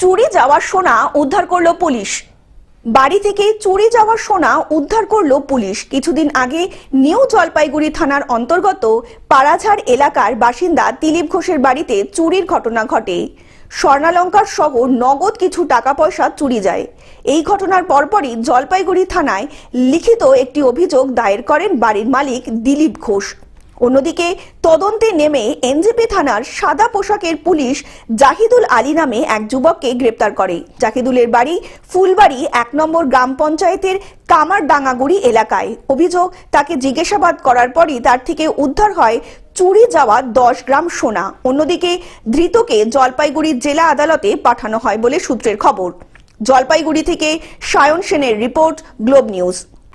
চুরি যাওয়া সোনা উদ্ধার করল পুলিশ। বাড়ি থেকে চুরি যাওয়া সোনা উদ্ধার করল পুলিশ। কিছুদিন আগে নিউ জলপাইগুড়ি থানার অন্তর্গত পাড়াঝাড় এলাকার বাসিন্দা দিলীপ ঘোষের বাড়িতে চুরির ঘটনা ঘটে। স্বর্ণালঙ্কার সহ নগদ কিছু টাকা পয়সা চুরি যায়। এই ঘটনার পরপরই জলপাইগুড়ি থানায় লিখিত একটি অভিযোগ দায়ের করেন বাড়ির মালিক দিলীপ ঘোষ। অন্যদিকে, তদন্তে নেমে এনজেপি থানার সাদা পোশাকের পুলিশ জাহিদুল আলী নামে এক যুবককে গ্রেপ্তার করে। জাহিদুলের বাড়ি ফুলবাড়ি এক নম্বর গ্রাম পঞ্চায়েতের কামারডাঙ্গাগুড়ি এলাকায়। অভিযোগ, তাকে জিজ্ঞাসাবাদ করার পরই তার থেকে উদ্ধার হয় চুরি যাওয়া দশ গ্রাম সোনা। অন্যদিকে, ধৃতকে জলপাইগুড়ি জেলা আদালতে পাঠানো হয় বলে সূত্রের খবর। জলপাইগুড়ি থেকে সায়ন সেনের রিপোর্ট, গ্লোব নিউজ।